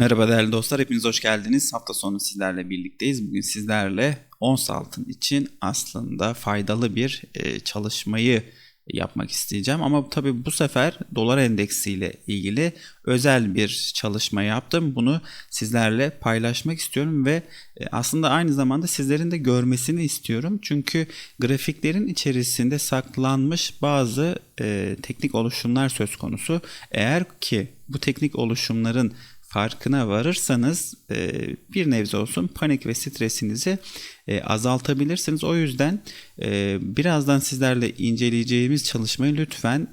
Merhaba değerli dostlar, hepiniz hoş geldiniz. Hafta sonu sizlerle birlikteyiz. Bugün sizlerle ons altın için aslında faydalı bir e, çalışmayı yapmak isteyeceğim. Ama tabii bu sefer dolar endeksiyle ilgili özel bir çalışma yaptım. Bunu sizlerle paylaşmak istiyorum ve e, aslında aynı zamanda sizlerin de görmesini istiyorum. Çünkü grafiklerin içerisinde saklanmış bazı e, teknik oluşumlar söz konusu. Eğer ki bu teknik oluşumların farkına varırsanız e, bir nebze olsun panik ve stresinizi e, azaltabilirsiniz. O yüzden e, birazdan sizlerle inceleyeceğimiz çalışmayı lütfen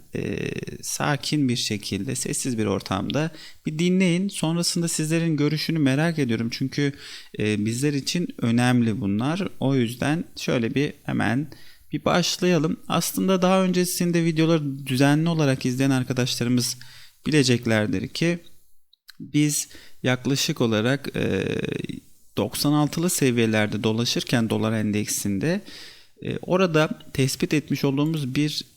sakin bir şekilde sessiz bir ortamda bir dinleyin. Sonrasında sizlerin görüşünü merak ediyorum. Çünkü bizler için önemli bunlar. O yüzden şöyle bir hemen bir başlayalım. Aslında daha öncesinde videoları düzenli olarak izleyen arkadaşlarımız bileceklerdir ki biz yaklaşık olarak e, 96'lı seviyelerde dolaşırken dolar endeksinde e, orada tespit etmiş olduğumuz bir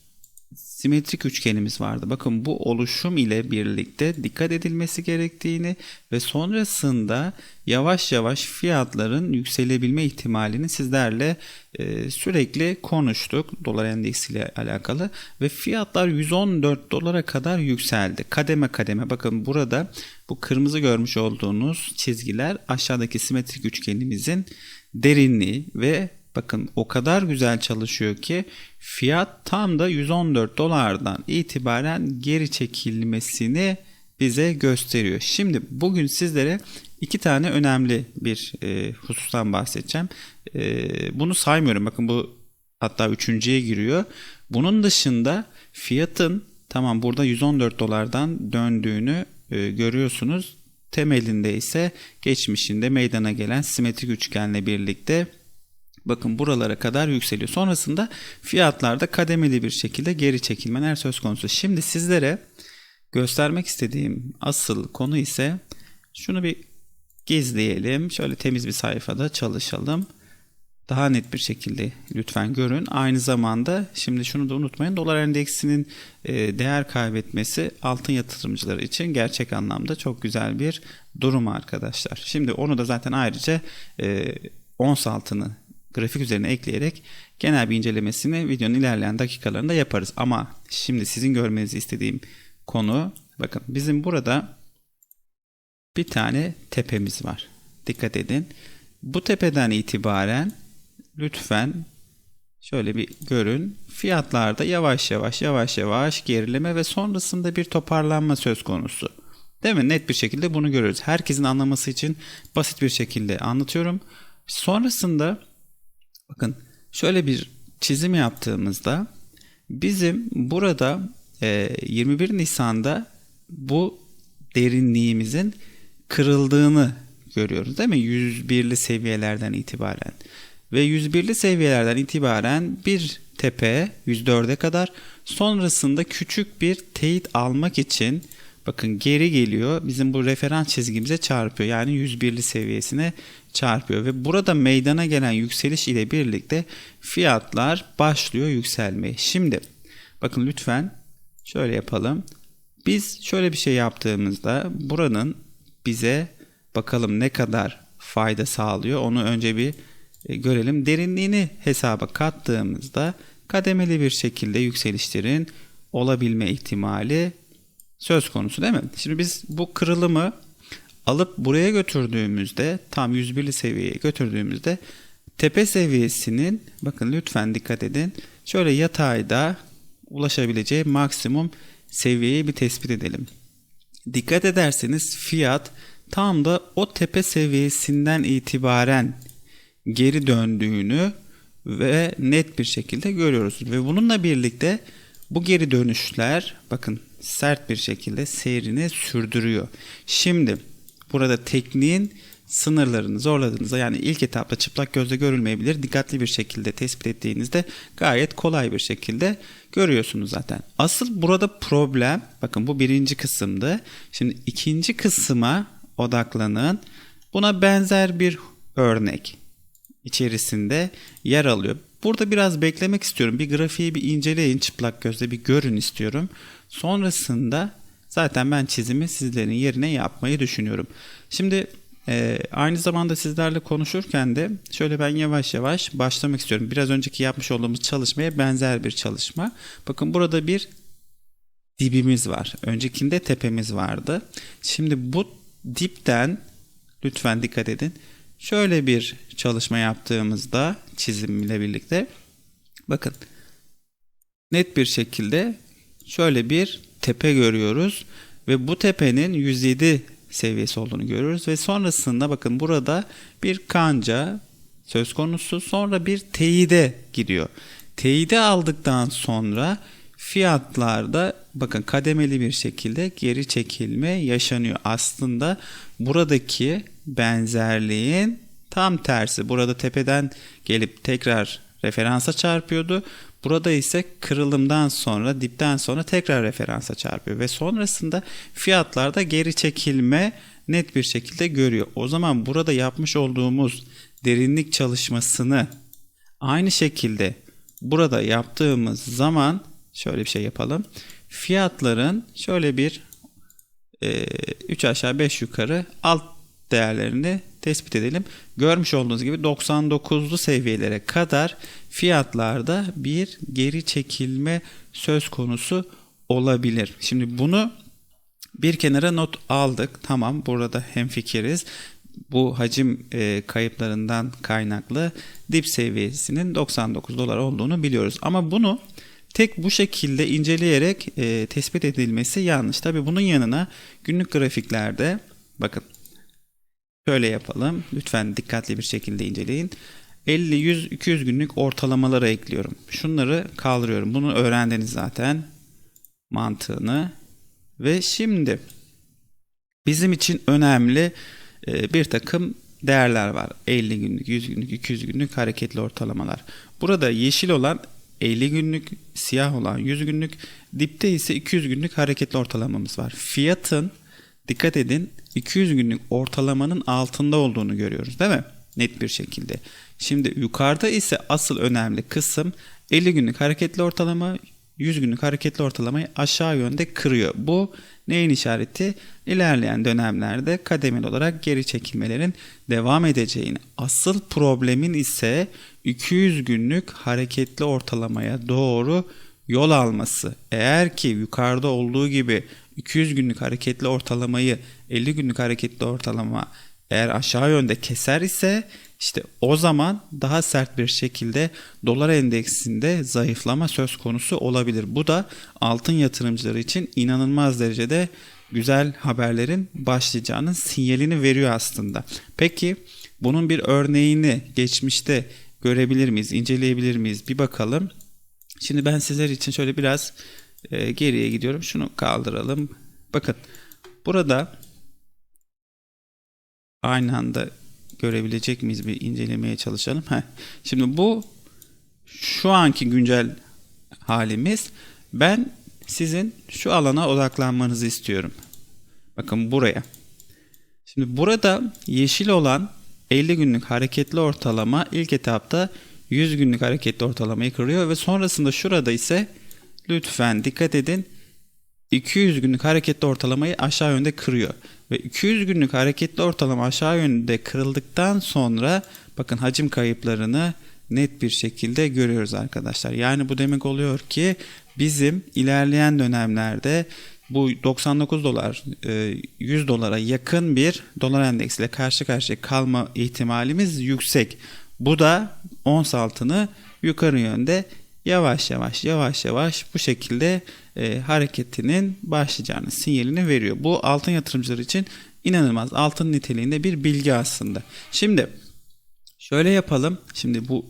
simetrik üçgenimiz vardı. Bakın bu oluşum ile birlikte dikkat edilmesi gerektiğini ve sonrasında yavaş yavaş fiyatların yükselebilme ihtimalini sizlerle e, sürekli konuştuk dolar endeksi ile alakalı ve fiyatlar 114 dolara kadar yükseldi. Kademe kademe bakın burada bu kırmızı görmüş olduğunuz çizgiler aşağıdaki simetrik üçgenimizin derinliği ve Bakın o kadar güzel çalışıyor ki fiyat tam da 114 dolardan itibaren geri çekilmesini bize gösteriyor. Şimdi bugün sizlere iki tane önemli bir e, husustan bahsedeceğim. E, bunu saymıyorum. Bakın bu hatta üçüncüye giriyor. Bunun dışında fiyatın tamam burada 114 dolardan döndüğünü e, görüyorsunuz. Temelinde ise geçmişinde meydana gelen simetrik üçgenle birlikte Bakın buralara kadar yükseliyor. Sonrasında fiyatlarda kademeli bir şekilde geri çekilmeler söz konusu. Şimdi sizlere göstermek istediğim asıl konu ise şunu bir gizleyelim. Şöyle temiz bir sayfada çalışalım. Daha net bir şekilde lütfen görün. Aynı zamanda şimdi şunu da unutmayın. Dolar endeksinin e, değer kaybetmesi altın yatırımcıları için gerçek anlamda çok güzel bir durum arkadaşlar. Şimdi onu da zaten ayrıca e, ons altını grafik üzerine ekleyerek genel bir incelemesini videonun ilerleyen dakikalarında yaparız. Ama şimdi sizin görmenizi istediğim konu bakın bizim burada bir tane tepemiz var. Dikkat edin. Bu tepeden itibaren lütfen şöyle bir görün. Fiyatlarda yavaş yavaş yavaş yavaş gerileme ve sonrasında bir toparlanma söz konusu. Değil mi? Net bir şekilde bunu görüyoruz. Herkesin anlaması için basit bir şekilde anlatıyorum. Sonrasında Bakın şöyle bir çizim yaptığımızda bizim burada 21 e, Nisan'da bu derinliğimizin kırıldığını görüyoruz değil mi? 101'li seviyelerden itibaren. Ve 101'li seviyelerden itibaren bir tepe 104'e kadar sonrasında küçük bir teyit almak için bakın geri geliyor. Bizim bu referans çizgimize çarpıyor. Yani 101'li seviyesine çarpıyor ve burada meydana gelen yükseliş ile birlikte fiyatlar başlıyor yükselmeye. Şimdi bakın lütfen şöyle yapalım. Biz şöyle bir şey yaptığımızda buranın bize bakalım ne kadar fayda sağlıyor onu önce bir e, görelim. Derinliğini hesaba kattığımızda kademeli bir şekilde yükselişlerin olabilme ihtimali söz konusu değil mi? Şimdi biz bu kırılımı alıp buraya götürdüğümüzde tam 101'li seviyeye götürdüğümüzde tepe seviyesinin bakın lütfen dikkat edin şöyle yatayda ulaşabileceği maksimum seviyeyi bir tespit edelim. Dikkat ederseniz fiyat tam da o tepe seviyesinden itibaren geri döndüğünü ve net bir şekilde görüyoruz. Ve bununla birlikte bu geri dönüşler bakın sert bir şekilde seyrini sürdürüyor. Şimdi burada tekniğin sınırlarını zorladığınızda yani ilk etapta çıplak gözle görülmeyebilir. Dikkatli bir şekilde tespit ettiğinizde gayet kolay bir şekilde görüyorsunuz zaten. Asıl burada problem bakın bu birinci kısımdı. Şimdi ikinci kısma odaklanın. Buna benzer bir örnek içerisinde yer alıyor. Burada biraz beklemek istiyorum. Bir grafiği bir inceleyin çıplak gözle bir görün istiyorum. Sonrasında zaten ben çizimi sizlerin yerine yapmayı düşünüyorum. Şimdi e, aynı zamanda sizlerle konuşurken de şöyle ben yavaş yavaş başlamak istiyorum. Biraz önceki yapmış olduğumuz çalışmaya benzer bir çalışma. Bakın burada bir dibimiz var. Öncekinde tepemiz vardı. Şimdi bu dipten lütfen dikkat edin. Şöyle bir çalışma yaptığımızda çizimle birlikte bakın net bir şekilde şöyle bir tepe görüyoruz ve bu tepenin 107 seviyesi olduğunu görüyoruz ve sonrasında bakın burada bir kanca söz konusu sonra bir teyide gidiyor. Teyide aldıktan sonra fiyatlarda bakın kademeli bir şekilde geri çekilme yaşanıyor. Aslında buradaki benzerliğin tam tersi. Burada tepeden gelip tekrar referansa çarpıyordu. Burada ise kırılımdan sonra dipten sonra tekrar referansa çarpıyor ve sonrasında fiyatlarda geri çekilme net bir şekilde görüyor. O zaman burada yapmış olduğumuz derinlik çalışmasını aynı şekilde burada yaptığımız zaman şöyle bir şey yapalım. Fiyatların şöyle bir 3 aşağı 5 yukarı alt değerlerini tespit edelim. Görmüş olduğunuz gibi 99'lu seviyelere kadar fiyatlarda bir geri çekilme söz konusu olabilir. Şimdi bunu bir kenara not aldık. Tamam burada hemfikiriz. Bu hacim e, kayıplarından kaynaklı dip seviyesinin 99 dolar olduğunu biliyoruz. Ama bunu tek bu şekilde inceleyerek e, tespit edilmesi yanlış. Tabi bunun yanına günlük grafiklerde bakın Şöyle yapalım. Lütfen dikkatli bir şekilde inceleyin. 50, 100, 200 günlük ortalamaları ekliyorum. Şunları kaldırıyorum. Bunu öğrendiniz zaten. Mantığını. Ve şimdi bizim için önemli e, bir takım değerler var. 50 günlük, 100 günlük, 200 günlük hareketli ortalamalar. Burada yeşil olan 50 günlük, siyah olan 100 günlük, dipte ise 200 günlük hareketli ortalamamız var. Fiyatın dikkat edin 200 günlük ortalamanın altında olduğunu görüyoruz değil mi? Net bir şekilde. Şimdi yukarıda ise asıl önemli kısım 50 günlük hareketli ortalama 100 günlük hareketli ortalamayı aşağı yönde kırıyor. Bu neyin işareti? İlerleyen dönemlerde kademeli olarak geri çekilmelerin devam edeceğini. Asıl problemin ise 200 günlük hareketli ortalamaya doğru yol alması. Eğer ki yukarıda olduğu gibi 200 günlük hareketli ortalamayı 50 günlük hareketli ortalama eğer aşağı yönde keser ise işte o zaman daha sert bir şekilde dolar endeksinde zayıflama söz konusu olabilir. Bu da altın yatırımcıları için inanılmaz derecede güzel haberlerin başlayacağının sinyalini veriyor aslında. Peki bunun bir örneğini geçmişte görebilir miyiz, inceleyebilir miyiz? Bir bakalım. Şimdi ben sizler için şöyle biraz e, geriye gidiyorum. Şunu kaldıralım. Bakın burada aynı anda görebilecek miyiz bir incelemeye çalışalım. Heh. Şimdi bu şu anki güncel halimiz. Ben sizin şu alana odaklanmanızı istiyorum. Bakın buraya. Şimdi burada yeşil olan 50 günlük hareketli ortalama ilk etapta 100 günlük hareketli ortalamayı kırıyor ve sonrasında şurada ise lütfen dikkat edin 200 günlük hareketli ortalamayı aşağı yönde kırıyor. Ve 200 günlük hareketli ortalama aşağı yönde kırıldıktan sonra bakın hacim kayıplarını net bir şekilde görüyoruz arkadaşlar. Yani bu demek oluyor ki bizim ilerleyen dönemlerde bu 99 dolar 100 dolara yakın bir dolar endeksiyle karşı karşıya kalma ihtimalimiz yüksek. Bu da ons altını yukarı yönde yavaş yavaş yavaş yavaş bu şekilde e, hareketinin başlayacağını sinyalini veriyor. Bu altın yatırımcıları için inanılmaz altın niteliğinde bir bilgi aslında. Şimdi şöyle yapalım. Şimdi bu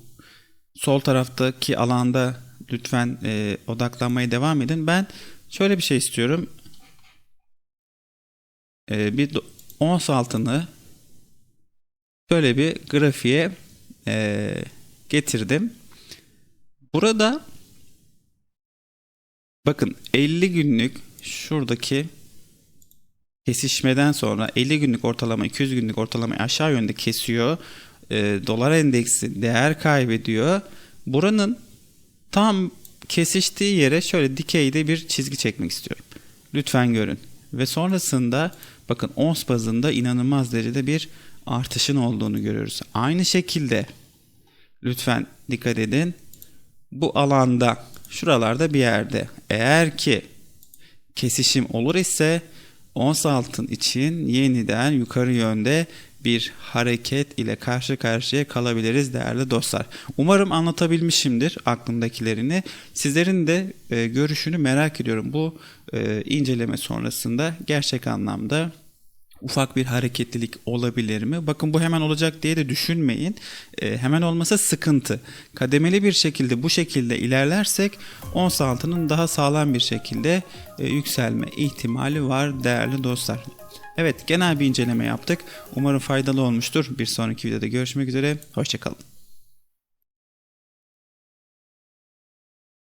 sol taraftaki alanda lütfen e, odaklanmaya devam edin. Ben şöyle bir şey istiyorum. E, bir ons altını şöyle bir grafiğe e, getirdim. Burada bakın 50 günlük şuradaki kesişmeden sonra 50 günlük ortalama 200 günlük ortalamayı aşağı yönde kesiyor. E, dolar endeksi değer kaybediyor. Buranın tam kesiştiği yere şöyle dikeyde bir çizgi çekmek istiyorum. Lütfen görün. ve sonrasında bakın ons bazında inanılmaz derecede bir artışın olduğunu görüyoruz. Aynı şekilde lütfen dikkat edin. Bu alanda şuralarda bir yerde eğer ki kesişim olur ise ons altın için yeniden yukarı yönde bir hareket ile karşı karşıya kalabiliriz değerli dostlar. Umarım anlatabilmişimdir aklımdakilerini. Sizlerin de e, görüşünü merak ediyorum. Bu e, inceleme sonrasında gerçek anlamda ufak bir hareketlilik olabilir mi? Bakın bu hemen olacak diye de düşünmeyin. E, hemen olmasa sıkıntı. Kademeli bir şekilde bu şekilde ilerlersek ons altının daha sağlam bir şekilde e, yükselme ihtimali var değerli dostlar. Evet genel bir inceleme yaptık. Umarım faydalı olmuştur. Bir sonraki videoda görüşmek üzere. Hoşçakalın.